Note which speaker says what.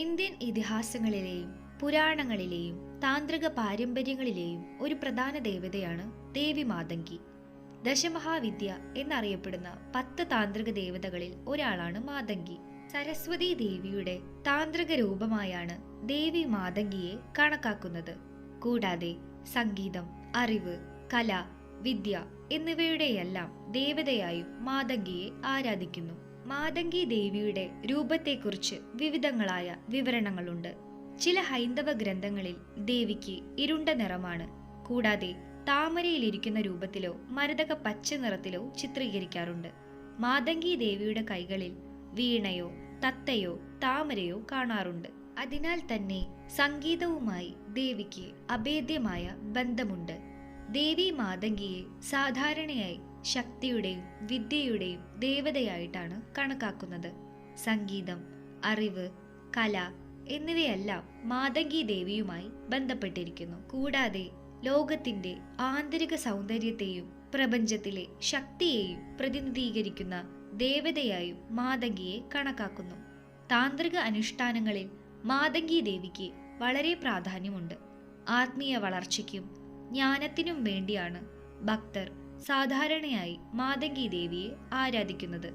Speaker 1: Indian ഇതിഹാസങ്ങളിലെയും പുരാണങ്ങളിലെയും താന്ത്രിക പാരമ്പര്യങ്ങളിലെയും ഒരു പ്രധാന ദേവതയാണ് ദേവി മാതങ്കി. ദശമഹാവിദ്യ എന്നറിയപ്പെടുന്ന പത്ത് താന്ത്രിക ദേവതകളിൽ ഒരാളാണ് മാതങ്കി. സരസ്വതി ദേവിയുടെ താന്ത്രിക രൂപമായാണ് ദേവി മാതങ്കിയെ കണക്കാക്കുന്നത്. കൂടാതെ സംഗീതം അറിവ് കല വിദ്യ എന്നിവയുടെയെല്ലാം ദേവതയായും മാതങ്കിയെ ആരാധിക്കുന്നു. മാതങ്കി ദേവിയുടെ രൂപത്തെക്കുറിച്ച് വിവിധങ്ങളായ വിവരണങ്ങളുണ്ട്. ചില ഹൈന്ദവ ഗ്രന്ഥങ്ങളിൽ ദേവിക്ക് ഇരുണ്ട നിറമാണ്. കൂടാതെ താമരയിലിരിക്കുന്ന രൂപത്തിലോ മരതക പച്ച നിറത്തിലോ ചിത്രീകരിക്കാറുണ്ട്. മാതങ്കി ദേവിയുടെ കൈകളിൽ വീണയോ തത്തയോ താമരയോ കാണാറുണ്ട്. അതിനാൽ തന്നെ സംഗീതവുമായി ദേവിക്ക് അഭേദ്യമായ ബന്ധമുണ്ട്. ദേവി മാതങ്കിയെ സാധാരണയായി ശക്തിയുടെയും വിദ്യയുടെയും ദേവതയായിട്ടാണ് കണക്കാക്കുന്നത്. സംഗീതം അറിവ് കല എന്നിവയെല്ലാം മാതങ്കി ദേവിയുമായി ബന്ധപ്പെട്ടിരിക്കുന്നു. കൂടാതെ ലോകത്തിന്റെ ആന്തരിക സൗന്ദര്യത്തെയും പ്രപഞ്ചത്തിലെ ശക്തിയെയും പ്രതിനിധീകരിക്കുന്ന ദേവതയായും മാതങ്കിയെ കണക്കാക്കുന്നു. താന്ത്രിക അനുഷ്ഠാനങ്ങളിൽ മാതങ്കി ദേവിക്ക് വളരെ പ്രാധാന്യമുണ്ട്. ആത്മീയ വളർച്ചയ്ക്കും ജ്ഞാനത്തിനും വേണ്ടിയാണ് ഭക്തർ സാധാരണയായി മാതംഗി ദേവിയെ ആരാധിക്കുന്നത്.